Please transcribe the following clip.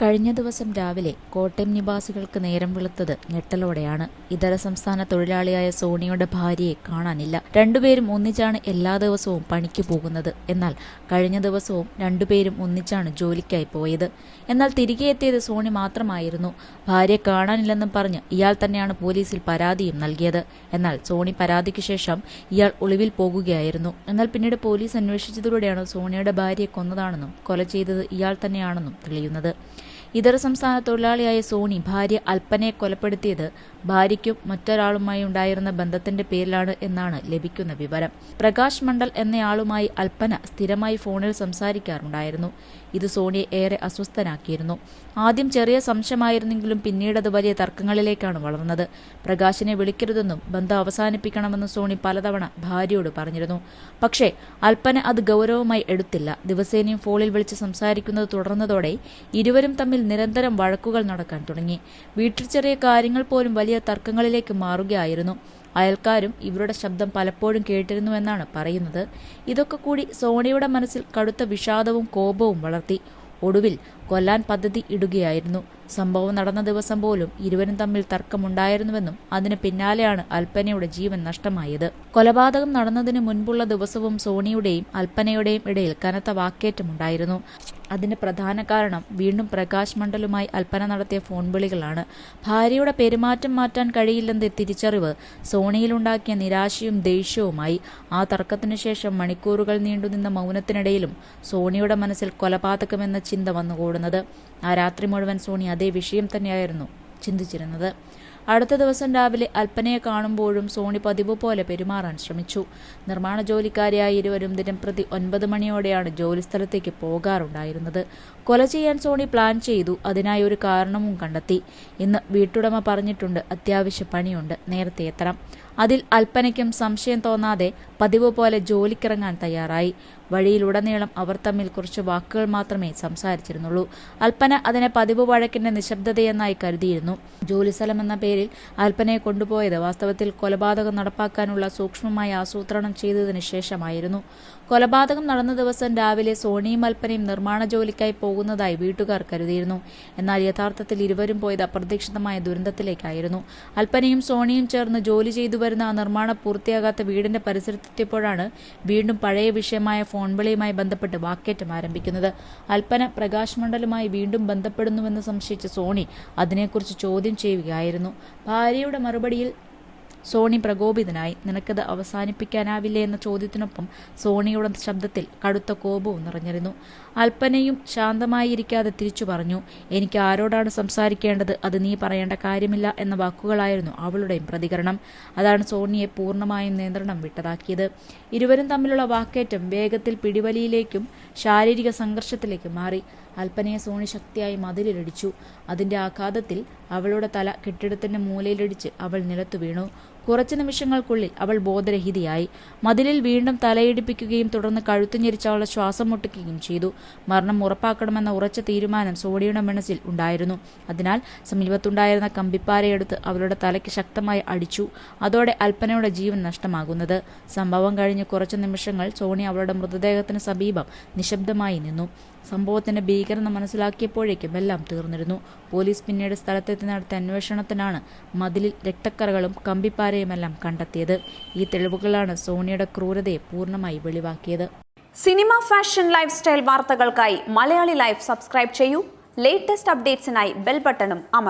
കഴിഞ്ഞ ദിവസം രാവിലെ കോട്ടയം നിവാസികൾക്ക് നേരം വെളുത്തത് ഞെട്ടലോടെയാണ്. ഇതര സംസ്ഥാന തൊഴിലാളിയായ സോണിയുടെ ഭാര്യയെ കാണാനില്ല. രണ്ടുപേരും ഒന്നിച്ചാണ് എല്ലാ ദിവസവും പണിക്ക് പോകുന്നത്. എന്നാൽ കഴിഞ്ഞ ദിവസവും രണ്ടുപേരും ഒന്നിച്ചാണ് ജോലിക്കായി പോയത്. എന്നാൽ തിരികെ എത്തിയത് സോണി മാത്രമായിരുന്നു. ഭാര്യയെ കാണാനില്ലെന്നും പറഞ്ഞ് ഇയാൾ തന്നെയാണ് പോലീസിൽ പരാതിയും നൽകിയത്. എന്നാൽ സോണി പരാതിക്ക് ശേഷം ഇയാൾ ഒളിവിൽ പോകുകയായിരുന്നു. എന്നാൽ പിന്നീട് പോലീസ് അന്വേഷിച്ചതിലൂടെയാണ് സോണിയുടെ ഭാര്യയെ കൊന്നതാണെന്നും കൊല ചെയ്തത് ഇയാൾ തന്നെയാണെന്നും തെളിയുന്നത്. ഇതര സംസ്ഥാന തൊഴിലാളിയായ സോണി ഭാര്യ അൽപ്പനെ കൊലപ്പെടുത്തിയത് ഭാര്യയ്ക്കും മറ്റൊരാളുമായി ഉണ്ടായിരുന്ന ബന്ധത്തിന്റെ പേരിലാണ് എന്നാണ് ലഭിക്കുന്ന വിവരം. പ്രകാശ് മണ്ഡൽ എന്നയാളുമായി അൽപ്പന സ്ഥിരമായി ഫോണിൽ സംസാരിക്കാറുണ്ടായിരുന്നു. ഇത് സോണിയെ ഏറെ അസ്വസ്ഥനാക്കിയിരുന്നു. ആദ്യം ചെറിയ സംശയമായിരുന്നെങ്കിലും പിന്നീട് അത് വലിയ തർക്കങ്ങളിലേക്കാണ് വളർന്നത്. പ്രകാശിനെ വിളിക്കരുതെന്നും ബന്ധം അവസാനിപ്പിക്കണമെന്നും സോണി പലതവണ ഭാര്യയോട് പറഞ്ഞിരുന്നു. പക്ഷേ അൽപ്പന അത് ഗൗരവമായി എടുത്തില്ല. ദിവസേനയും ഫോണിൽ വിളിച്ച് സംസാരിക്കുന്നത് തുടർന്നതോടെ ഇരുവരും തമ്മിൽ നിരന്തരം വഴക്കുകൾ നടക്കാൻ തുടങ്ങി. വീട്ടിൽ ചെറിയ കാര്യങ്ങൾ പോലും വലിയ തർക്കങ്ങളിലേക്ക് മാറുകയായിരുന്നു. അയൽക്കാരും ഇവരുടെ ശബ്ദം പലപ്പോഴും കേട്ടിരുന്നുവെന്നാണ് പറയുന്നത്. ഇതൊക്കെ കൂടി സോണിയുടെ മനസ്സിൽ കടുത്ത വിഷാദവും കോപവും വളർത്തി. ഒടുവിൽ കൊല്ലാൻ പദ്ധതി ഇടുകയായിരുന്നു. സംഭവം നടന്ന ദിവസം പോലും ഇരുവരും തമ്മിൽ തർക്കമുണ്ടായിരുന്നുവെന്നും അതിന് പിന്നാലെയാണ് അൽപ്പനയുടെ ജീവൻ നഷ്ടമായത്. കൊലപാതകം നടന്നതിന് മുൻപുള്ള ദിവസവും സോണിയുടെയും അൽപ്പനയുടെയും ഇടയിൽ കനത്ത വാക്കേറ്റമുണ്ടായിരുന്നു. അതിന് പ്രധാന കാരണം വീണ്ടും പ്രകാശ് മണ്ഡലുമായി അൽപ്പന നടത്തിയ ഫോൺ വിളികളാണ്. ഭാര്യയുടെ പെരുമാറ്റം മാറ്റാൻ കഴിയില്ലെന്ന തിരിച്ചറിവ് സോണിയിലുണ്ടാക്കിയ നിരാശയും ദേഷ്യവുമായി. ആ തർക്കത്തിനു ശേഷം മണിക്കൂറുകൾ നീണ്ടുനിന്ന മൗനത്തിനിടയിലും സോണിയുടെ മനസ്സിൽ കൊലപാതകമെന്ന ചിന്ത വന്നുകൂടുന്നത് ആ രാത്രി മുഴുവൻ സോണി അതേ വിഷയം തന്നെയായിരുന്നു ചിന്തിച്ചിരുന്നത്. അടുത്ത ദിവസം രാവിലെ അൽപ്പനയെ കാണുമ്പോഴും സോണി പതിവ് പോലെ പെരുമാറാൻ ശ്രമിച്ചു. നിർമ്മാണ ജോലിക്കാരിയായ ഇരുവരും ദിനം പ്രതി ഒൻപത് മണിയോടെയാണ് ജോലിസ്ഥലത്തേക്ക് പോകാറുണ്ടായിരുന്നത്. കൊല ചെയ്യാൻ സോണി പ്ലാൻ ചെയ്തു. അതിനായി ഒരു കാരണവും കണ്ടെത്തി. ഇന്ന് വീട്ടുടമ പറഞ്ഞിട്ടുണ്ട്. അത്യാവശ്യ പണിയുണ്ട്. നേരത്തെ എത്തണം. അതിൽ അൽപ്പനയ്ക്കും സംശയം തോന്നാതെ പതിവ് പോലെ ജോലിക്കിറങ്ങാൻ തയ്യാറായി. വഴിയിലുടനീളം അവർ തമ്മിൽ കുറച്ച് വാക്കുകൾ മാത്രമേ സംസാരിച്ചിരുന്നുള്ളൂ. അൽപ്പന അതിനെ പതിവ് വഴക്കിന്റെ നിശബ്ദതയെന്നായി കരുതിയിരുന്നു. ജോലിസ്ഥലം എന്ന പേരിൽ അൽപ്പനയെ കൊണ്ടുപോയത് വാസ്തവത്തിൽ കൊലപാതകം നടപ്പാക്കാനുള്ള സൂക്ഷ്മമായ ആസൂത്രണം ചെയ്തതിനു ശേഷമായിരുന്നു. കൊലപാതകം നടന്ന ദിവസം രാവിലെ സോണിയും അൽപ്പനയും നിർമ്മാണ ജോലിക്കായി പോകുന്നതായി വീട്ടുകാർ കരുതിയിരുന്നു. എന്നാൽ യഥാർത്ഥത്തിൽ ഇരുവരും പോയത് അപ്രതീക്ഷിതമായ ദുരന്തത്തിലേക്കായിരുന്നു. അൽപ്പനയും സോണിയും ചേർന്ന് ജോലി ചെയ്തു വരുന്ന ആ നിർമ്മാണം പൂർത്തിയാകാത്ത വീടിന്റെ പരിസരത്തെത്തിയപ്പോഴാണ് വീണ്ടും പഴയ വിഷയമായ ഫോൺ വിളിയുമായി ബന്ധപ്പെട്ട് വാക്കേറ്റം ആരംഭിക്കുന്നത്. അൽപ്പന പ്രകാശ് മണ്ഡലുമായി വീണ്ടും ബന്ധപ്പെടുന്നുവെന്ന് സംശയിച്ച സോണി അതിനെക്കുറിച്ച് ചോദ്യം ചെയ്യുകയായിരുന്നു. ഭാര്യയുടെ മറുപടിയിൽ സോണി പ്രകോപിതനായി. നിനക്കത് അവസാനിപ്പിക്കാനാവില്ലേ എന്ന ചോദ്യത്തിനൊപ്പം സോണിയുടെ ശബ്ദത്തിൽ കടുത്ത കോപവും നിറഞ്ഞിരുന്നു. അൽപ്പനയും ശാന്തമായിരിക്കാതെ തിരിച്ചു പറഞ്ഞു എനിക്ക് ആരോടാണ് സംസാരിക്കേണ്ടത്? അത് നീ പറയേണ്ട കാര്യമില്ല എന്ന വാക്കുകളായിരുന്നു അവളുടെയും പ്രതികരണം. അതാണ് സോണിയെ പൂർണമായും നിയന്ത്രണം വിട്ടതാക്കിയത്. ഇരുവരും തമ്മിലുള്ള വാക്കേറ്റം വേഗത്തിൽ പിടിവലിയിലേക്കും ശാരീരിക സംഘർഷത്തിലേക്കും മാറി. അൽപ്പനയെ സോണി ശക്തിയായി മതിലിലടിച്ചു. അതിന്റെ ആഘാതത്തിൽ അവളുടെ തല കെട്ടിടത്തിന്റെ മൂലയിലിടിച്ച് അവൾ നിലത്തു വീണു. കുറച്ചു നിമിഷങ്ങൾക്കുള്ളിൽ അവൾ ബോധരഹിതയായി. മതിലിൽ വീണ്ടും തലയിടിപ്പിക്കുകയും തുടർന്ന് കഴുത്തു ഞെരിച്ച് അവളെ ശ്വാസം മുട്ടിക്കുകയും ചെയ്തു. മരണം ഉറപ്പാക്കണമെന്ന ഉറച്ച തീരുമാനം സോണിയുടെ മനസ്സിൽ ഉണ്ടായിരുന്നു. അതിനാൽ സമീപത്തുണ്ടായിരുന്ന കമ്പിപ്പാരയെടുത്ത് അവളുടെ തലയ്ക്ക് ശക്തമായി അടിച്ചു. അതോടെ അൽപ്പനയുടെ ജീവൻ നഷ്ടമാകുന്നത്. സംഭവം കഴിഞ്ഞ് കുറച്ച് നിമിഷങ്ങൾ സോണി അവളുടെ മൃതദേഹത്തിന് സമീപം നിശബ്ദമായി നിന്നു. സംഭവത്തിന്റെ ഭീകരത മനസ്സിലാക്കിയപ്പോഴേക്കും എല്ലാം തീർന്നിരുന്നു. പോലീസ് പിന്നീട് സ്ഥലത്തെത്തി നടത്തിയ അന്വേഷണത്തിനാണ് മതിലിൽ രക്തക്കറകളും കമ്പിപ്പാരയുമെല്ലാം കണ്ടെത്തിയത്. ഈ തെളിവുകളാണ് സോണിയുടെ ക്രൂരതയെ പൂർണമായി വെളിവാക്കിയത്. സിനിമ ഫാഷൻ ലൈഫ് സ്റ്റൈൽ വാർത്തകൾക്കായി മലയാളി ലൈഫ് സബ്സ്ക്രൈബ് ചെയ്യൂ. ലേറ്റസ്റ്റ് അപ്ഡേറ്റ്സിനായി ബെൽ ബട്ടണും അമർ